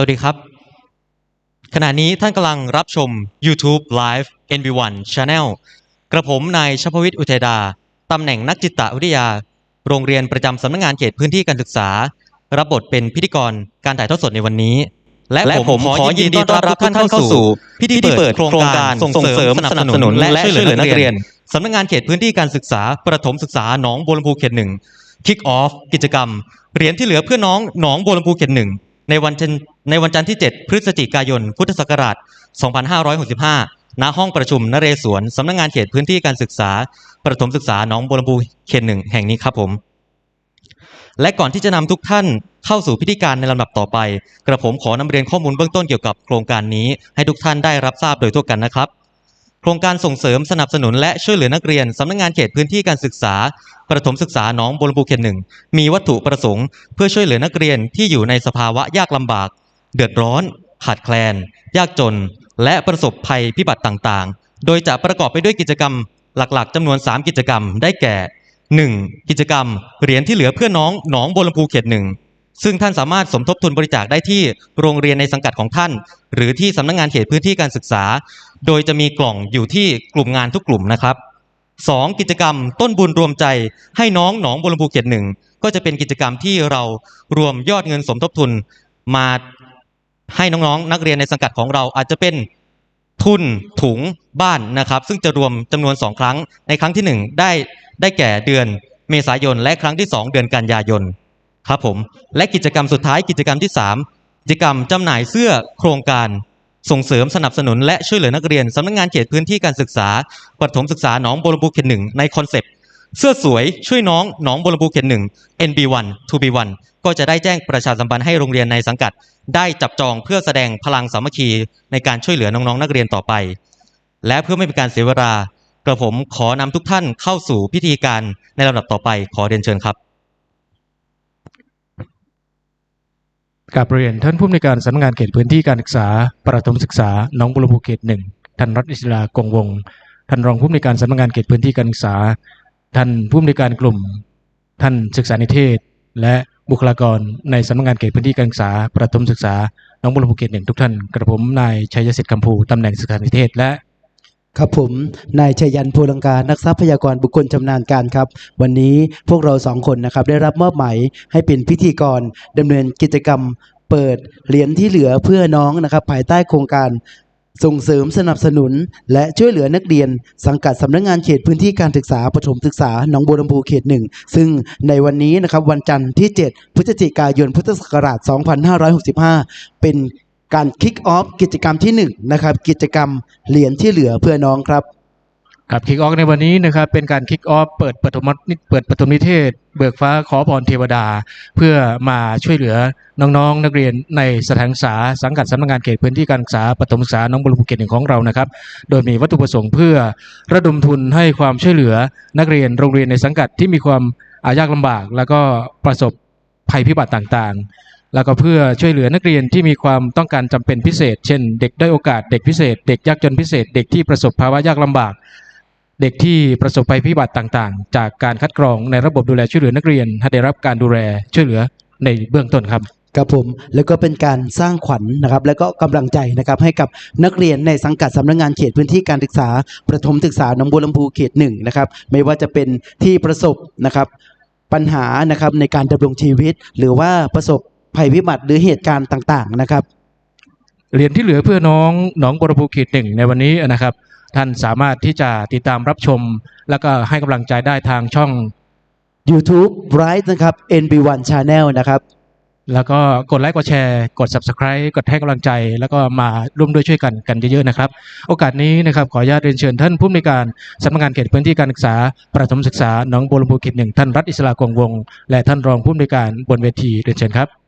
วัสดีครับ ขณะนี้ท่านกำลังรับชม YouTube Live NB1 Channel กระผมนายชพวิทย์อุเทดา ตำแหน่งนักจิตวิทยา โรงเรียนประจำสำนักงานเขตพื้นที่การศึกษา รับบทเป็นพิธีกรการถ่ายทอดสดในวันนี้ และผมขอยินดีต้อนรับทุกท่านเข้าสู่ พิธีเปิดโครงการส่งเสริมสนับสนุนและช่วยเหลือนักเรียนสำนักงานเขตพื้นที่การศึกษา ประถมศึกษาหนองบัวลำพูเขตหนึ่งคิกออฟกิจกรรมเหรียญที่เหลือเพื่อน้องหนองบัวลำพูเขตหนึ่ง ในวันจันทร์ในวันจันทร์ที่ 7 พฤศจิกายน พุทธศักราช 2565 ณ ห้องประชุมนเรศวรสำนักงานเขตพื้นที่การศึกษา ประถมศึกษาหนองบัวลำพูเขตหนึ่งแห่งนี้ครับผม และก่อนที่จะนำทุกท่านเข้าสู่พิธีการในลำดับต่อไป กระผมขอนำเรียนข้อมูลเบื้องต้นเกี่ยวกับโครงการนี้ ให้ทุกท่านได้รับทราบโดยทั่วกันนะครับ โครงการส่งเสริมสนับสนุนและช่วยเหลือนักเรียนสำนักงานเขตพื้นที่การศึกษา ประถมศึกษาหนองบัวลำพูเขตหนึ่งมีวัตถุประสงค์ เพื่อช่วยเหลือนักเรียนที่อยู่ในสภาวะยากลำบาก เดือดร้อน ขาดแคลน ยากจน และประสบภัยพิบัติต่างๆ โดยจะประกอบไปด้วยกิจกรรมหลักๆจำนวน 3 กิจกรรมได้แก่ 1. กิจกรรมเหรียญที่เหลือเพื่อน้องหนองบัวลำพูเขตหนึ่งซึ่งท่านสามารถสมทบทุนบริจาคได้ที่โรงเรียนในสังกัดของท่าน หรือที่สำนักงานเขตพื้นที่การศึกษา โดยจะมีกล่องอยู่ที่กลุ่มงานทุกกลุ่มนะครับ 2. กิจกรรมต้นบุญรวมใจให้น้องหนองบัวลำพูเขตหนึ่งก็จะเป็นกิจกรรมที่เรารวมยอดเงินสมทบทุนมาให้น้องๆ นักเรียนในสังกัดของเราอาจจะเป็นทุนถุงบ้านนะครับ ซึ่งจะรวมจำนวน 2 ครั้ง ในครั้งที่ 1 ได้ได้แก่เดือนเมษายน และครั้งที่ 2 เดือนกันยายนครับผมและกิจกรรมสุดท้ายกิจกรรมที่ 3 กิจกรรมจำหน่ายเสื้อโครงการ ส่งเสริมสนับสนุนและช่วยเหลือนักเรียนสำนักงานเขตพื้นที่การศึกษาประถมศึกษาหนองบัวลำพูเขตหนึ่งในคอนเซปต์เสื้อสวยช่วยน้องหนองบัวลำพูเขตหนึ่ง NB1 2B1 ก็จะได้แจ้งประชาสัมพันธ์ให้โรงเรียนในสังกัด ได้จับจองเพื่อแสดงพลังสามัคคีในการช่วยเหลือน้องๆนักเรียนต่อไป และเพื่อไม่เป็นการเสียเวลากระผมขอนำทุกท่านเข้าสู่พิธีการในลำดับต่อไปขอเรียนเชิญครับ กับเรียนท่านผู้อำนวยการสำนักงานเขตพื้นที่การศึกษา ประถมศึกษาหนองบัวลำพูเขตหนึ่งท่านรัฐอิสลากงวงท่านรองผู้อำนวยการสำนักงานเขตพื้นที่การศึกษา ท่านผู้อำนวยการกลุ่ม ท่านศึกษานิเทศ และบุคลากรในสำนักงานเขตพื้นที่การศึกษา ประถมศึกษาหนองบัวลำพูเขตหนึ่งทุกท่านกระผมนายชัยสิทธิ์คำภูตำแหน่งศึกษานิเทศ และ ครับผม นายชัยยันภูลังกา นักทรัพยากรบุคคลชำนาญการครับ วันนี้พวกเราสองคนนะครับได้รับมอบหมายให้เป็นพิธีกรดำเนินกิจกรรม เปิดเหรียญที่เหลือเพื่อน้องนะครับ ภายใต้โครงการส่งเสริมสนับสนุน และช่วยเหลือนักเรียน สังกัดสำนักงานเขตพื้นที่การศึกษาประถมศึกษาหนองบัวลำพูเขตหนึ่งซึ่งในวันนี้นะครับวันจันทร์ที่ 7 พฤศจิกายนพุทธศักราช 2565 เป็น การคิกออฟกิจกรรมที่1นะครับกิจกรรมเหรียญที่เหลือเพื่อน้องครับครับคิกออฟในวันนี้นะครับเป็นการคิกออฟเปิดปฐมนิเปิดปฐมนิเทศ เบิกฟ้าขอพรเทวดา เพื่อมาช่วยเหลือน้องๆ นักเรียนในสถานศึกษาสังกัดสำนักงานเขตพื้นที่การศึกษาปฐมศึกษาน้องบัวลำพูเขตหนึ่งของเรานะครับ โดยมีวัตถุประสงค์เพื่อระดมทุนให้ความช่วยเหลือนักเรียนโรงเรียนในสังกัดที่มีความอายากลำบาก แล้วก็ประสบภัยพิบัติต่างๆ แล้วก็เพื่อช่วยเหลือนักเรียนที่มีความต้องการจำเป็นพิเศษ เช่น เด็กด้อยโอกาส เด็กพิเศษ เด็กยากจนพิเศษ เด็กที่ประสบภาวะยากลำบาก เด็กที่ประสบภัยพิบัติต่างๆ จากการคัดกรองในระบบดูแลช่วยเหลือนักเรียนให้ได้รับการดูแลช่วยเหลือในเบื้องต้นครับครับผมแล้วก็เป็นการสร้างขวัญนะครับ แล้วก็กำลังใจนะครับให้กับนักเรียนในสังกัดสำนักงานเขตพื้นที่การศึกษา ประถมศึกษาหนองบัวลำพูเขตหนึ่งนะครับ ไม่ว่าจะเป็นที่ประสบนะครับปัญหานะครับในการดำรงชีวิต หรือว่าประสบ ภัยพิบัติหรือเหตุการณ์ต่างๆนะครับ เหรียญที่เหลือเพื่อน้องหนองบัวลำพูเขตหนึ่งในวันนี้นะครับ ท่านสามารถที่จะติดตามรับชม แล้วก็ให้กำลังใจได้ทางช่อง YouTube Bright นะครับ NB1 Channel นะครับ แล้วก็กดไลค์กดแชร์กด Subscribe กดให้กำลังใจ แล้วก็มาร่วมด้วยช่วยกันกันเยอะๆนะครับ โอกาสนี้นะครับขออนุญาตเรียนเชิญท่านผู้อำนวยการสำนักงานเขตพื้นที่การศึกษา ประถมศึกษาหนองบัวลำพูเขตหนึ่งท่านรัฐอิสลากงวงศ์และท่านรองผู้อำนวยการบนเวทีเรียนเชิญครับ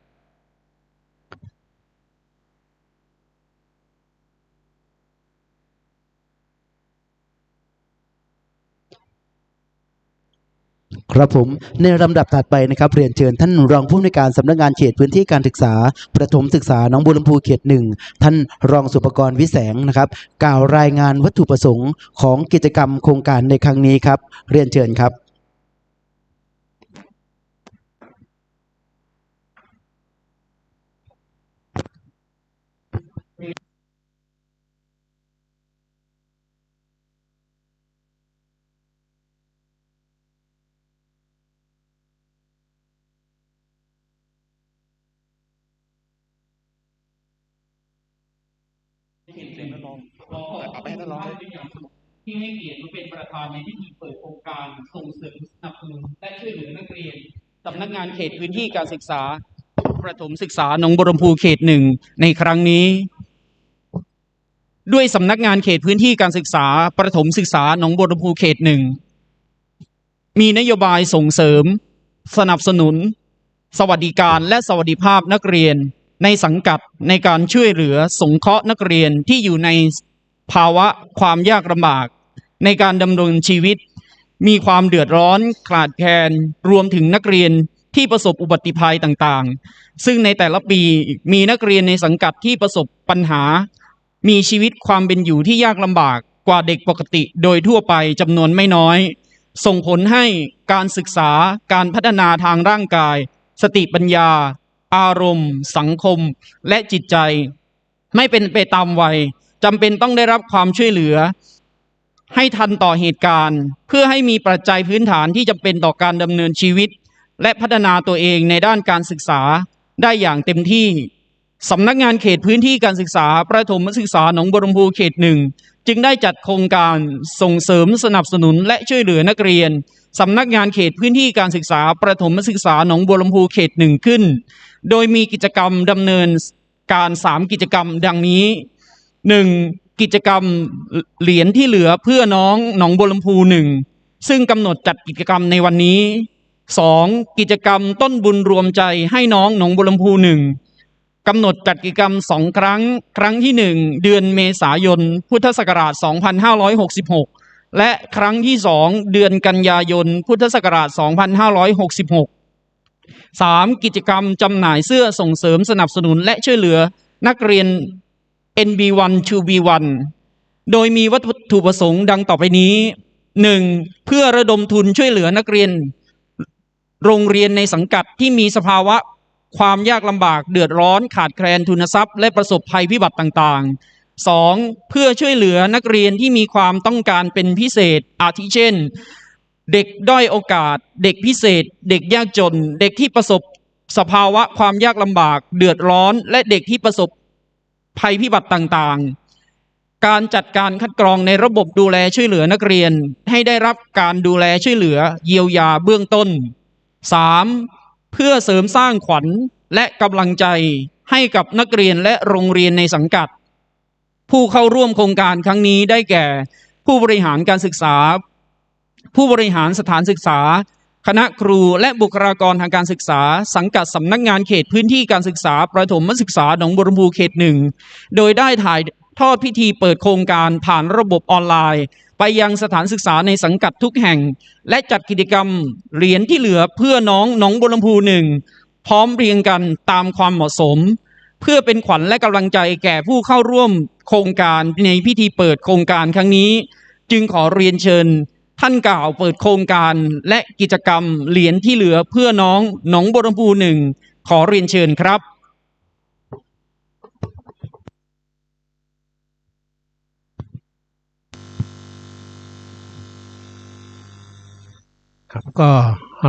ครับผมในลำดับถัดไปนะครับเรียนเชิญท่านรองผู้อำนวยการสำนักงานเขตพื้นที่การศึกษา ประถมศึกษาน้องบัวลำพูเขตหนึ่งท่านรองสุปกรณ์วิแสงนะครับ กล่าวรายงานวัตถุประสงค์ของกิจกรรมโครงการในครั้งนี้ครับ เรียนเชิญครับ ค ที่ให้เกียรติมาเป็นประธานในพิธีเปิดโครงการส่งเสริมสนับสนุนและช่วยเหลือนักเรียนสำนักงานเขตพื้นที่การศึกษาประถมศึกษาหนองบรมภูเขตหนึ่งในครั้งนี้ ด้วยสำนักงานเขตพื้นที่การศึกษาประถมศึกษาหนองบรมภูเขตหนึ่งมีนโยบายส่งเสริม สนับสนุน สวัสดิการและสวัสดิภาพนักเรียนในสังกัดในการช่วยเหลือสงเคราะห์นักเรียนที่อยู่ใน ภาวะความยากลำบากในการดำรงชีวิต มีความเดือดร้อนขาดแคลนรวมถึงนักเรียนที่ประสบอุบัติภัยต่างๆ ซึ่งในแต่ละปีมีนักเรียนในสังกัดที่ประสบปัญหา มีชีวิตความเป็นอยู่ที่ยากลำบากกว่าเด็กปกติโดยทั่วไปจำนวนไม่น้อย ส่งผลให้การศึกษาการพัฒนาทางร่างกาย สติปัญญา อารมณ์ สังคม และจิตใจ ไม่เป็นไปตามวัย จำเป็นต้องได้รับความช่วยเหลือ ให้ทันต่อเหตุการณ์ เพื่อให้มีปัจจัยพื้นฐานที่จำเป็นต่อการดำเนินชีวิต และพัฒนาตัวเองในด้านการศึกษาได้อย่างเต็มที่สำนักงานเขตพื้นที่การศึกษา ประถมศึกษาหนองบรมภูเขตหนึ่งจึงได้จัดโครงการส่งเสริมสนับสนุนและช่วยเหลือนักเรียนสำนักงานเขตพื้นที่การศึกษา ประถมศึกษาหนองบัวลำพูเขตหนึ่งขึ้น โดยมีกิจกรรมดำเนินการสามกิจกรรมดังนี้ หนึ่งกิจกรรมเหรียญที่เหลือเพื่อน้องหนองบัวลำพูหนึ่งซึ่งกำหนดจัดกิจกรรมในวันนี้สองกิจกรรมต้นบุญรวมใจให้น้องหนองบัวลำพูหนึ่งกำหนดจัดกิจกรรมสองครั้ง ครั้งที่หนึ่งเดือนเมษายน พุทธศักราช 2566 และครั้งที่สองเดือนกันยายน พุทธศักราช 2566 3. กิจกรรมจำหน่ายเสื้อส่งเสริมสนับสนุนและช่วยเหลือนักเรียน NB1 to B1 โดยมีวัตถุประสงค์ดังต่อไปนี้ 1. เพื่อระดมทุนช่วยเหลือนักเรียน โรงเรียนในสังกัดที่มีสภาวะความยากลำบากเดือดร้อนขาดแคลนทุนทรัพย์ และประสบภัยพิบัติต่างๆ 2. เพื่อช่วยเหลือนักเรียนที่มีความต้องการเป็นพิเศษ อาทิเช่น เด็กด้อยโอกาส เด็กพิเศษ เด็กยากจน เด็กที่ประสบสภาวะความยากลำบาก เดือดร้อน และเด็กที่ประสบ ภัยพิบัติต่างๆ การจัดการคัดกรองในระบบดูแลช่วยเหลือนักเรียน ให้ได้รับการดูแลช่วยเหลือเยียวยาเบื้องต้น 3. เพื่อเสริมสร้างขวัญและกำลังใจให้กับนักเรียนและโรงเรียนในสังกัด ผู้เข้าร่วมโครงการครั้งนี้ได้แก่ ผู้บริหารการศึกษา ผู้บริหารสถานศึกษา คณะครูและบุคลากรทางการศึกษา สังกัดสำนักงานเขตพื้นที่การศึกษา ประถมศึกษาหนองบัวลำพูเขตหนึ่ง โดยได้ถ่ายทอดพิธีเปิดโครงการผ่านระบบออนไลน์ ไปยังสถานศึกษาในสังกัดทุกแห่ง และจัดกิจกรรมเหรียญที่เหลือเพื่อน้องหนองบัวลำพูหนึ่งพร้อมเรียงกันตามความเหมาะสม เพื่อเป็นขวัญและกำลังใจแก่ผู้เข้าร่วมโครงการในพิธีเปิดโครงการครั้งนี้ จึงขอเรียนเชิญ ท่านกล่าวเปิดโครงการและกิจกรรมเหรียญที่เหลือเพื่อน้องหนองบัวลำพูหนึ่งขอเรียนเชิญครับครับก็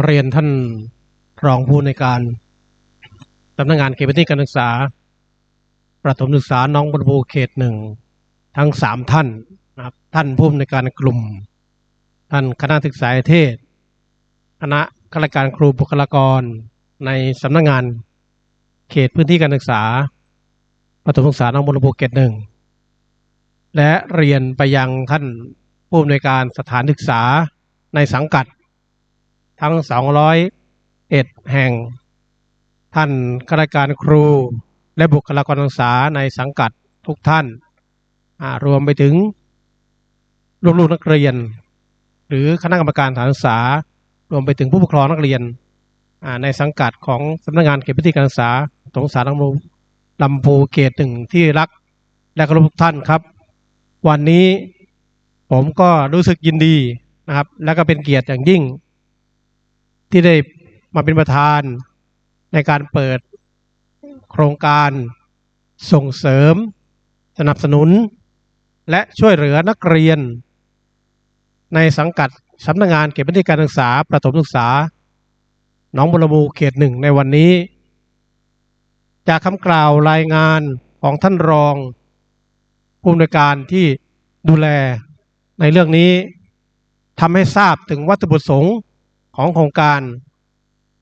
เรียนท่านรองผู้ในการสำนักงานเขตพื้นที่การศึกษา ประถมศึกษาน้องบรบูเขตหนึ่งทั้งสามท่านนะครับท่านผู้ในการกลุ่ม ท่านคณะศึกษาเทศ คณะข้าราชการครูบุคลากร ในสำนักงาน เขตพื้นที่การศึกษาประถมศึกษาน้องบรบูเขตหนึ่งและเรียนไปยังท่านผู้อำนวยการสถานศึกษาในสังกัด ทั้ง 201 แห่ง ท่านข้าราชการครู และบุคลากรทางศึกษาในสังกัดทุกท่าน รวมไปถึงลูกๆนักเรียน หรือคณะกรรมการสถานศึกษารวมไปถึงผู้ปกครองนักเรียนในสังกัดของสำนักงานเขตพื้นที่การศึกษาสงสารลำพูลำพูเขตหนึ่งที่รักและเคารพทุกท่านครับ วันนี้ผมก็รู้สึกยินดีนะครับ และก็เป็นเกียรติอย่างยิ่ง ที่ได้มาเป็นประธานในการเปิดโครงการส่งเสริม สนับสนุน และช่วยเหลือนักเรียน ในสังกัดสำนักงานเก็บพื้นที่การศึกษาประถมศึกษาหนองบุรบูเขตหนึ่งในวันนี้ จากคำกล่าวรายงานของท่านรองผู้อำนวยการที่ดูแลในเรื่องนี้ทำให้ทราบถึงวัตถุประสงค์ของโครงการ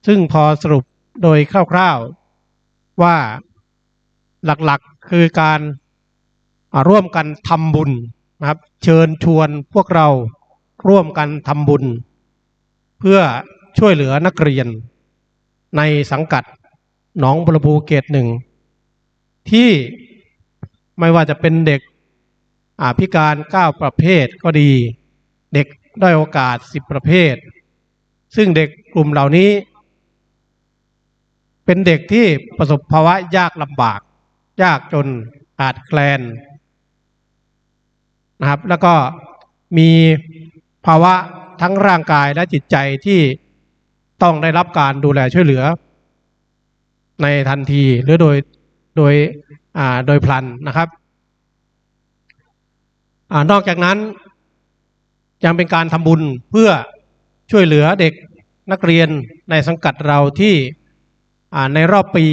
ซึ่งพอสรุปโดยคร่าวๆว่าหลักๆคือการร่วมกันทำบุญนะครับ เชิญชวนพวกเรา ร่วมกันทำบุญ เพื่อช่วยเหลือนักเรียน ในสังกัดหนองบัวลำพูเกตหนึ่ง ที่ไม่ว่าจะเป็นเด็กพิการเก้าประเภทก็ดี เด็กด้อยโอกาสสิบประเภท ซึ่งเด็กกลุ่มเหล่านี้ เป็นเด็กที่ประสบภาวะยากลำบาก ยากจนขาดแคลนนะครับแล้วก็มี ภาวะทั้งร่างกายและจิตใจที่ต้องได้รับการดูแลช่วยเหลือ ในทันทีหรือโดยโดยโดยพลันนะครับอนอกจากนั้นยังเป็นการทำบุญเพื่อช่วยเหลือเด็กนักเรียนในสังกัดเราที่ในรอบปี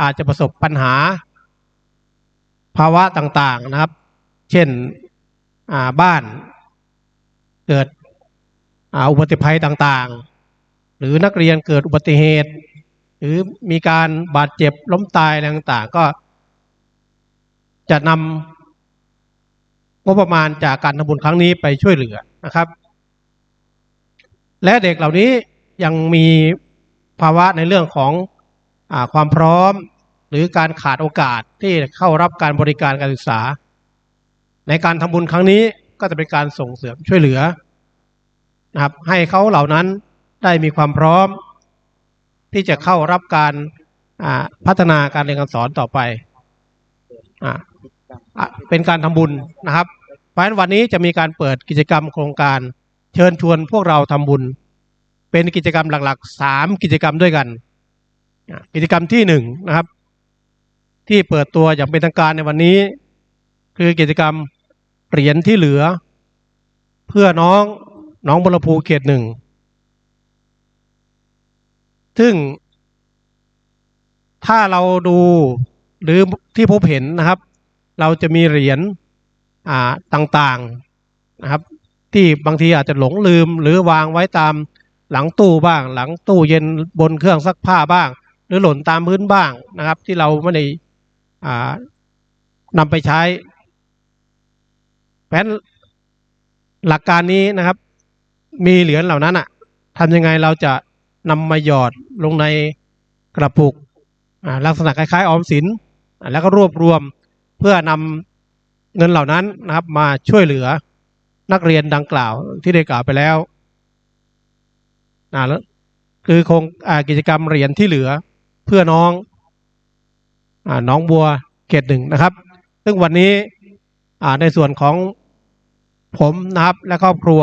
อาจจะประสบปัญหา ภาวะต่างๆนะครับ เช่นบ้าน เกิดอุบัติภัยต่างๆ หรือนักเรียนเกิดอุบัติเหตุ หรือมีการบาดเจ็บล้มตายอะไรต่างๆ ก็จะนำงบประมาณจากการทำบุญครั้งนี้ไปช่วยเหลือนะครับ และเด็กเหล่านี้ยังมีภาวะในเรื่องของอความพร้อมหรือการขาดโอกาสที่เข้ารับการบริการการศึกษา ในการทำบุญครั้งนี้ ก็จะเป็นการส่งเสริมช่วยเหลือนะครับ ให้เขาเหล่านั้นได้มีความพร้อม ที่จะเข้ารับการพัฒนาการเรียนการสอนต่อไปอเป็นการทำบุญนะครับ เพราะฉะนั้นวันนี้จะมีการเปิดกิจกรรมโครงการ เชิญชวนพวกเราทำบุญ เป็นกิจกรรมหลักๆสามกิจกรรมด้วยกัน กิจกรรมที่หนึ่งนะครับ ที่เปิดตัวอย่างเป็นทางการในวันนี้ คือกิจกรรม เหรียญที่เหลือ เพื่อน้องน้องบรพูเขตหนึ่ง ซึ่ง ถ้าเราดูหรือที่พบเห็นนะครับ เราจะมีเหรียญต่างๆนะครับ ที่บางทีอาจจะหลงลืม หรือวางไว้ตามหลังตู้บ้าง หลังตู้เย็นบนเครื่องซักผ้าบ้าง หรือหล่นตามพื้นบ้างนะครับ ที่เราไม่ได้นำไปใช้ เพราะฉะนั้นหลักการนี้นะครับ มีเหรียญเหล่านั้นอะทำยังไงเราจะนำมาหยอดลงในกระปุกลักษณะคล้ายๆออมสินแล้วก็รวบรวมเพื่อนำเงินเหล่านั้นนะครับ มาช่วยเหลือนักเรียนดังกล่าวที่ได้กล่าวไปแล้วอ่าแล้วคือโครงอกิจกรรมเหรียญที่เหลือเพื่อน้องอน้องบัวเขตหนึ่งนะครับ ซึ่งวันนี้ ในส่วนของผมนะครับและครอบครัว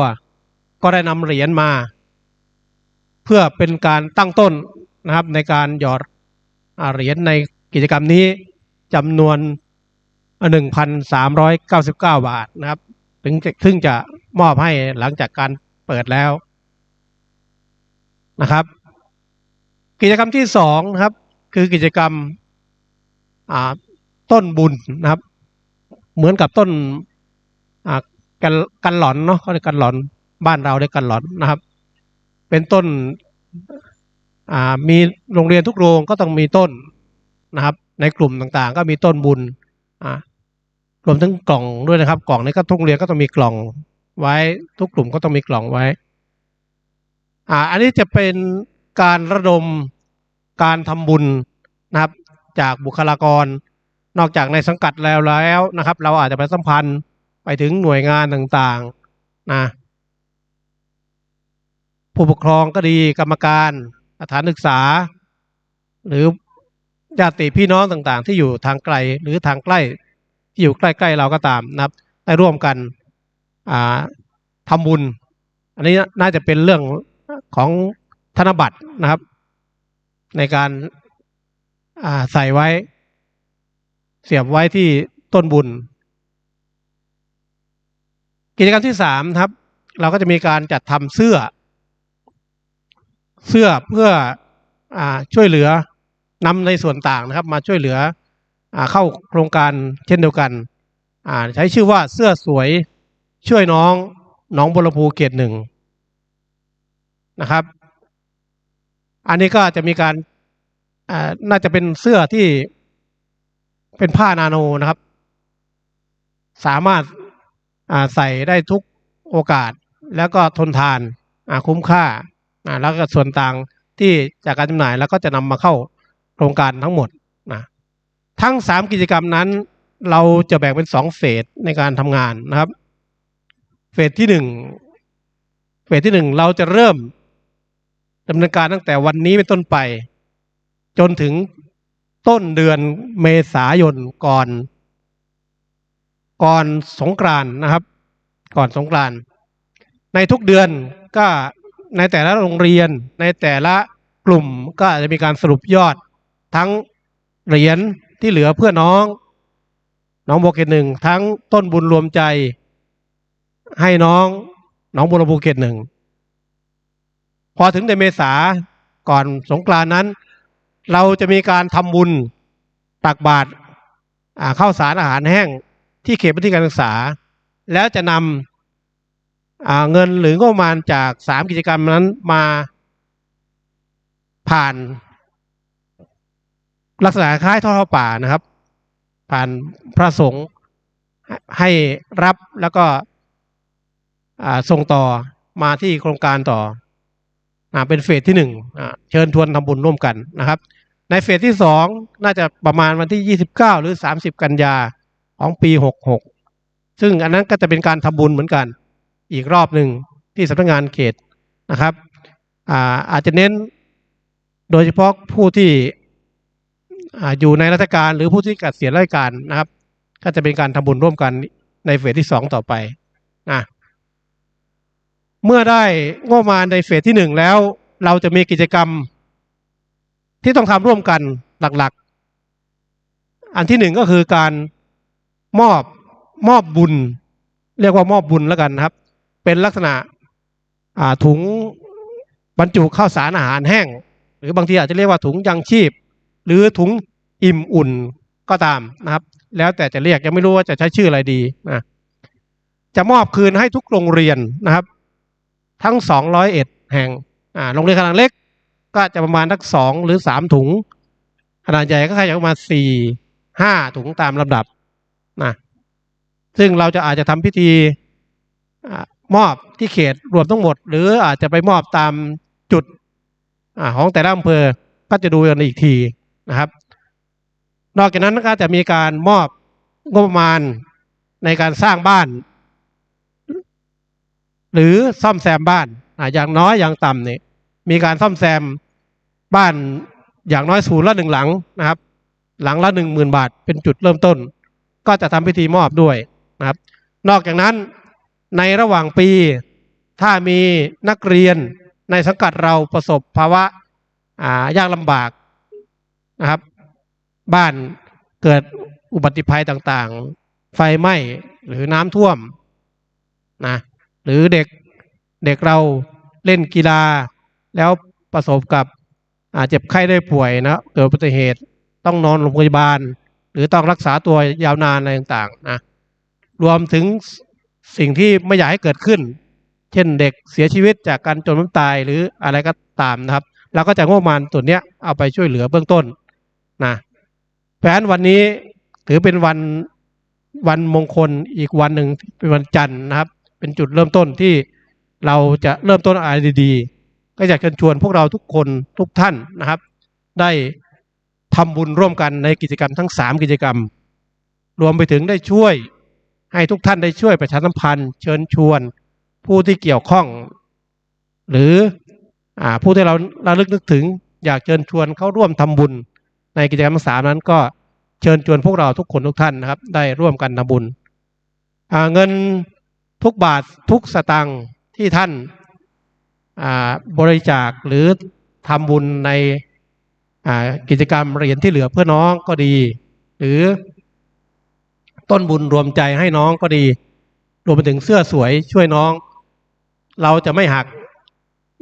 ก็ได้นำเหรียญมา เพื่อเป็นการตั้งต้นนะครับ ในการหยอดเหรียญในกิจกรรมนี้จำนวนหนึ่งพันสามร้อยเก้าสิบเก้าบาทนะครับ ถึงจะซึ่งจะมอบให้หลังจากการเปิดแล้วนะครับ กิจกรรมที่สองนะครับ คือกิจกรรมต้นบุญนะครับ เหมือนกับต้นกันกันหลอนเนาะเขาเรียกกันหลอนบ้านเราเรียกกันหลอนนะครับ เป็นต้นมีโรงเรียนทุกโรงก็ต้องมีต้นนะครับ ในกลุ่มต่างๆ ก็มีต้นบุญรวมทั้งกล่องด้วยนะครับ กล่องนี้ก็ทุกโรงเรียนก็ต้องมีกล่องไว้ ทุกกลุ่มก็ต้องมีกล่องไว้อ่าอันนี้จะเป็นการระดมการทำบุญนะครับ จากบุคลากร นอกจากในสังกัดแล้วแล้วนะครับ เราอาจจะไปสัมพันธ์ไปถึงหน่วยงานต่างๆนะผู้ปกครองก็ดีกรรมการสถานศึกษา หรือญาติพี่น้องต่างๆ ที่อยู่ทางไกลหรือทางใกล้ที่อยู่ใกล้ๆเราก็ตามนะครับ ได้ร่วมกันอ่าทำบุญ อันนี้น่าจะเป็นเรื่องของธนบัตรนะครับ ในการาใส่ไว้ เสียบไว้ที่ต้นบุญ กิจกรรมที่สามครับ เราก็จะมีการจัดทำเสื้อ เสื้อเพื่ออช่วยเหลือนำในส่วนต่างนะครับ มาช่วยเหลืออเข้าโครงการเช่นเดียวกัน ใช้ชื่อว่าเสื้อสวยช่วยน้องน้องบัวลำพูเขตหนึ่งนะครับ อันนี้ก็จะมีการน่าจะเป็นเสื้อที่ เป็นผ้านาโนนะครับ สามารถอ่าใส่ได้ทุกโอกาสแล้วก็ทนทานอ่าคุ้มค่าอ่า แล้วก็ส่วนต่างที่จากการจำหน่ายแล้วก็จะนำมาเข้าโครงการทั้งหมดนะทั้งสามกิจกรรมนั้น เราจะแบ่งเป็นสองเฟสในการทำงานนะครับ เฟสที่หนึ่งเฟสที่หนึ่งเราจะเริ่มดำเนินการตั้งแต่วันนี้เป็นต้นไป จนถึง ต้นเดือนเมษายนก่อน ก่อนสงกรานนะครับ ก่อนสงกรานในทุกเดือนก็ในแต่ละโรงเรียนในแต่ละกลุ่มก็อาจจะมีการสรุปยอด ทั้งเหรียญที่เหลือเพื่อน้อง น้องโบเกตหนึ่งทั้งต้นบุญรวมใจ ให้น้องน้องบุรพูเกตหนึ่งพอถึงเดือนเมษาก่อนสงกรานนั้น เราจะมีการทำบุญตักบาตรข้าวสารอาหารแห้งที่เขตพื้นที่การศึกษา แล้วจะนำเงินหรืองบประมาณจากสามกิจกรรมนั้นมาผ่านลักษณะคล้ายทอดป่านะครับ ผ่านพระสงฆ์ให้รับแล้วก็ส่งต่อมาที่โครงการต่ออเป็นเฟสที่หนึ่งเชิญทวนทำบุญร่วมกันนะครับ ในเฟสที่สองน่าจะประมาณวันที่ยี่สิบเก้าหรือสามสิบกันยาของปีหกหกซึ่งอันนั้นก็จะเป็นการทำบุญเหมือนกัน อีกรอบหนึ่งที่สำนักงานเขตนะครับอาอาจจะเน้นโดยเฉพาะผู้ที่ออยู่ในราชการหรือผู้ที่เกษียณราชการนะครับ ก็จะเป็นการทำบุญร่วมกันในเฟสที่สองต่อไปนะเมื่อได้งบประมาณในเฟสที่หนึ่งแล้ว เราจะมีกิจกรรม ที่ต้องทำร่วมกันหลักๆ อันที่หนึ่งก็คือการมอบมอบบุญ เรียกว่ามอบบุญแล้วกันครับ เป็นลักษณะถุงบรรจุข้าวสารอาหารแห้ง หรือบางทีอาจจะเรียกว่าถุงยังชีพ หรือถุงอิ่มอุ่นก็ตามนะครับ แล้วแต่จะเรียกยังไม่รู้ว่าจะใช้ชื่ออะไรดีนะจะมอบคืนให้ทุกโรงเรียนนะครับ ทั้งสองร้อยเอ็ดแห่งโรงเรียนขนาดเล็ก ก็จะประมาณทักสองหรือสามถุง ขนาดใหญ่ก็ขยับประมาสี่ห้าถุงตามลำดับนะซึ่งเราจะอาจจะทำพิธีอมอบที่เขตรวมทั้งหมด หรืออาจจะไปมอบตามจุดอของแต่ละอำเภอก็จะดูกันอีกทีนะครับ นอกจากนั้นก็จะมีการมอบงบประมาณในการสร้างบ้าน หรือซ่อมแซมบ้านอ่าอย่างน้อยอย่างต่ำเนี่ย มีการซ่อมแซมบ้านอย่างน้อยศูนย์ละหนึ่งหลังนะครับ หลังละหนึ่งหมื่นบาทเป็นจุดเริ่มต้น ก็จะทำพิธีมอบด้วยนะครับ นอกจากนั้นในระหว่างปีถ้ามีนักเรียนในสังกัดเราประสบภาวะายากลำบากนะครับ บ้านเกิดอุบัติภัยต่างๆ ไฟไหม้หรือน้ำท่วมนะหรือเด็กเด็กเราเล่นกีฬา แล้วประสบกับเจ็บไข้ได้ป่วยนะเกิดอุบัติเหตุต้องนอนโรงพยาบาล หรือต้องรักษาตัวยาวนานอะไรต่างๆนะรวมถึงสิ่งที่ไม่อยากให้เกิดขึ้น เช่นเด็กเสียชีวิตจากการจมน้ำตายหรืออะไรก็ตามนะครับเราก็จะงบประมาณส่วนเนี้ยเอาไปช่วยเหลือเบื้องต้นนะเพราะฉะนั้นวันนี้ถือเป็นวันวันมงคลอีกวันหนึ่งเป็นวันจันทร์นะครับ เป็นจุดเริ่มต้นที่เราจะเริ่มต้นอะไรดีๆ ก็อยากเชิญชวนพวกเราทุกคนทุกท่านนะครับ ได้ทำบุญร่วมกันในกิจกรรมทั้งสามกิจกรรม รวมไปถึงได้ช่วย ให้ทุกท่านได้ช่วยประชาสัมพันธ์ เชิญชวน ผู้ที่เกี่ยวข้อง หรืออผู้ที่เราระลึกนึกถึง อยากเชิญชวนเข้าร่วมทำบุญ ในกิจกรรมทั้งสามนั้นก็เชิญชวนพวกเราทุกคนทุกท่านนะครับ ได้ร่วมกันทำบุญเงินทุกบาททุกสตังค์ที่ท่าน บริจาคหรือทำบุญในกิจกรรมเหรียญที่เหลือเพื่อน้องก็ดี หรือต้นบุญรวมใจให้น้องก็ดี รวมไปถึงเสื้อสวยช่วยน้อง เราจะไม่หัก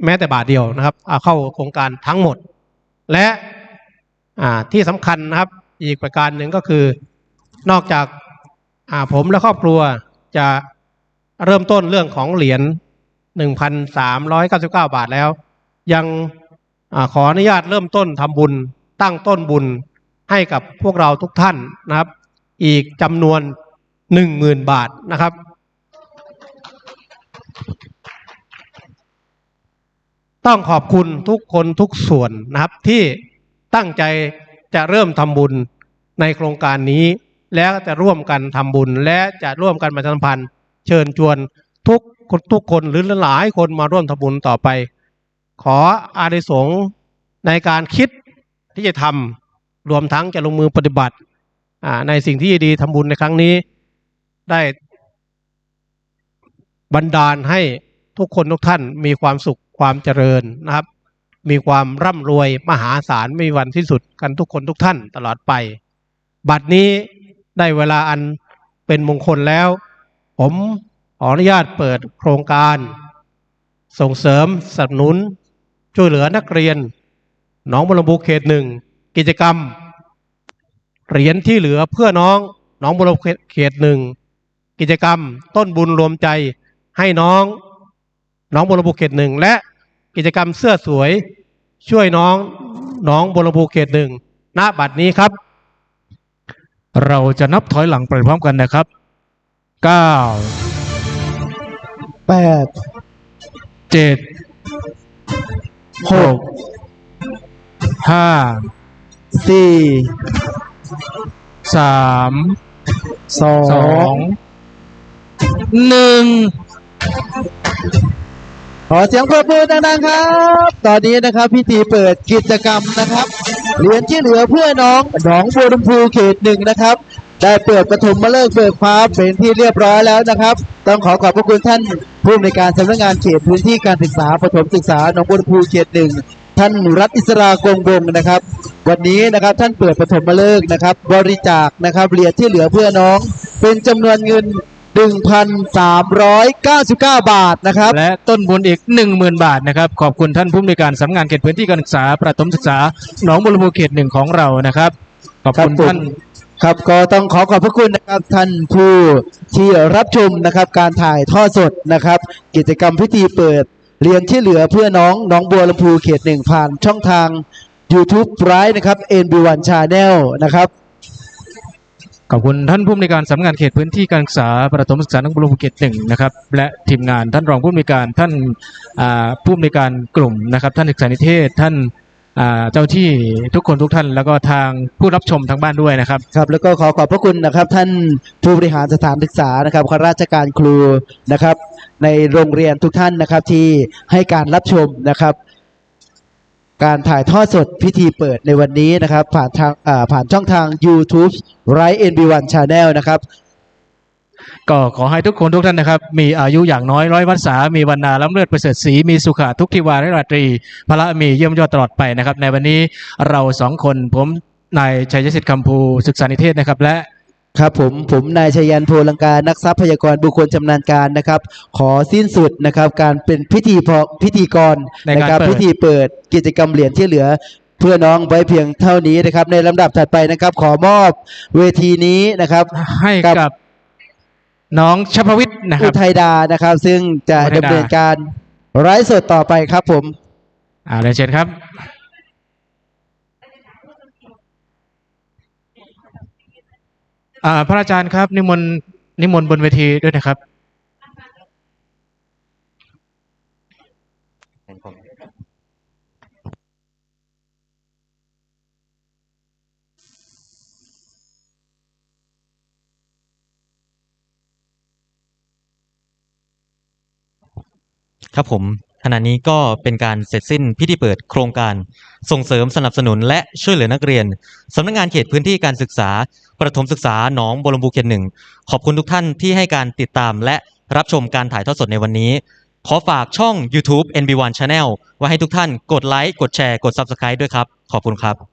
แม้แต่บาทเดียวนะครับเอาเข้าโครงการทั้งหมด และที่สำคัญนะครับ อีกประการหนึ่งก็คือ นอกจากาผมและครอบครัวจะเริ่มต้นเรื่องของเหรียญ หนึ่งพันสามร้อยเก้าสิบเก้าบาทแล้ว ยังอขออนุญาตเริ่มต้นทำบุญตั้งต้นบุญให้กับพวกเราทุกท่านนะครับ อีกจำนวนหนึ่งหมื่นบาทนะครับ ต้องขอบคุณทุกคนทุกส่วนนะครับที่ตั้งใจจะเริ่มทำบุญในโครงการนี้ แล้วจะร่วมกันทำบุญและจะร่วมกันประชาสัมพันธ์ เชิญชวนทุก คนทุกคนหรือหลายคนมาร่วมทำบุญต่อไป ขออานิสงส์ในการคิดที่จะทำรวมทั้งจะลงมือปฏิบัติในสิ่งที่ดีทำบุญในครั้งนี้ ได้บันดาลให้ทุกคนทุกท่านมีความสุขความเจริญนะครับ มีความร่ำรวยมหาศาลไม่มีวันที่สุดกันทุกคนทุกท่านตลอดไป บัดนี้ได้เวลาอันเป็นมงคลแล้ว ผม ขออนุญาตเปิดโครงการ ส่งเสริมสนับสนุน ช่วยเหลือนักเรียนหนองบัวลำพูเขตหนึ่งกิจกรรมเหรียญที่เหลือเพื่อน้องหนองบัวลำพูเขตหนึ่งกิจกรรมต้นบุญรวมใจให้น้องหนองบัวลำพูเขตหนึ่งและกิจกรรมเสื้อสวย ช่วยน้องหนองบัวลำพูเขตหนึ่งณบัดนี้ครับ เราจะนับถอยหลังไปพร้อมกันนะครับเก้า แปดเจ็ดหกห้าสี่สามสอสองงหนึ่งขอเสียงปรบมือดังๆครับ ตอนนี้นะครับพิธีเปิดกิจกรรมนะครับเหรียญที่เหลือเพื่อน้องหนองบัวลำพูเขตหนึ่งนะครับ ได้เปิดปฐมมาเลิกษ์เบิกฟ้าเป็นที่เรียบร้อยแล้วนะครับ ต้องขอขอบพระคุณท่านผู้อำนวยการสำนักงานเขตพื้นที่การศึกษาปฐมศึกษาหนองบัวลำพูเขตหนึ่งท่านรัฐอิสรากงวงศ์นะครับ วันนี้นะครับท่านเปิดปฐมมาเลิกษ์นะครับ บริจาคนะครับเหรียญที่เหลือเพื่อน้อง เป็นจำนวนเงิน 1,399 บาทนะครับ และต้นบุญอีกหนึ่งหมื่นบาทนะครับ ขอบคุณท่านผู้อำนวยการสำนักงานเขตพื้นที่การศึกษาประถมศึกษาหนองบัวลำพูเขตหนึ่งของเรานะครับ ขอบคุณครับผม ท่าน ครับก็ต้องขอขอบพระคุณนะครับท่านผู้ที่รับชมนะครับ การถ่ายทอดสดนะครับ กิจกรรมพิธีเปิดเรียนที่เหลือเพื่อน้องน้องบัวลำพูเขตหนึ่งผ่านช่องทาง YouTube ไลฟ์นะครับ NB1 Channel นะครับขอบคุณท่านผู้อำนวยการสำนักงานเขตพื้นที่การศึกษาประถมศึกษาหนองบัวลำพูเขตหนึ่งนะครับและทีมงานท่านรองผู้อำนวยการท่านผู้อำนวยการกลุ่มนะครับ ท่านศึกษานิเทศ ท่าน เจ้าที่ทุกคนทุกท่าน แล้วก็ทางผู้รับชมทางบ้านด้วยนะครับครับ แล้วก็ขอขอบพระคุณนะครับ ท่านผู้บริหารสถานศึกษานะครับข้าราชการครูนะครับ ในโรงเรียนทุกท่านนะครับที่ให้การรับชมนะครับ การถ่ายทอดสดพิธีเปิดในวันนี้นะครับ ผ่านทางผ่านช่องทาง YouTube Right NB1 Channel นะครับ ก็ขอให้ทุกคนทุกท่านนะครับ มีอายุอย่างน้อยร้อยวัษา มีวันนาล้ำเลือดประเสริฐศรีมีสุขะทุกทิวาริราตรีพระมีเยี่ยมยอดตลอดไปนะครับ ในวันนี้เราสองคนผมนายชัยสิทธิ์คำภูศึกษานิเทศนะครับและครับผมผมนายชยันโพลังการนักทรัพยากรบุคคลชำนาญการนะครับ ขอสิ้นสุดนะครับ การเป็นพิธีพอพิธีกรในนะการครับเปิดพิธีเปิดกิจกรรมเหรียญที่เหลือเพื่อน้องไว้เพียงเท่านี้นะครับ ในลำดับถัดไปนะครับ ขอมอบเวทีนี้นะครับให้ครับกับ น้องชพวิทย์นะคอุรับ ทัยดานะครับ ซึ่งจะอุทัยดา ดำเนินการไร้สดต่อไปครับผม อ่าเรียนเชิญครับ อ่าพระอาจารย์ครับ นิมนต์นิมนต์บนเวทีด้วยนะครับ ครับผมขณะนี้ก็เป็นการเสร็จสิ้นพิธีเปิดโครงการส่งเสริมสนับสนุนและช่วยเหลือนักเรียนสำนักงานเขตพื้นที่การศึกษา ประถมศึกษาหนองบัวลำพูเขตหนึ่งขอบคุณทุกท่านที่ให้การติดตามและรับชมการถ่ายทอดสดในวันนี้ ขอฝากช่อง YouTube NB1 Channel ไว้ให้ทุกท่านกดไลค์กดแชร์กด Subscribe ด้วยครับ ขอบคุณครับ